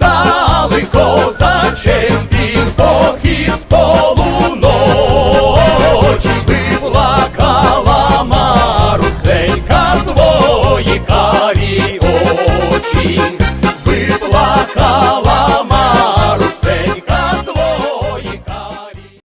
стали козачем.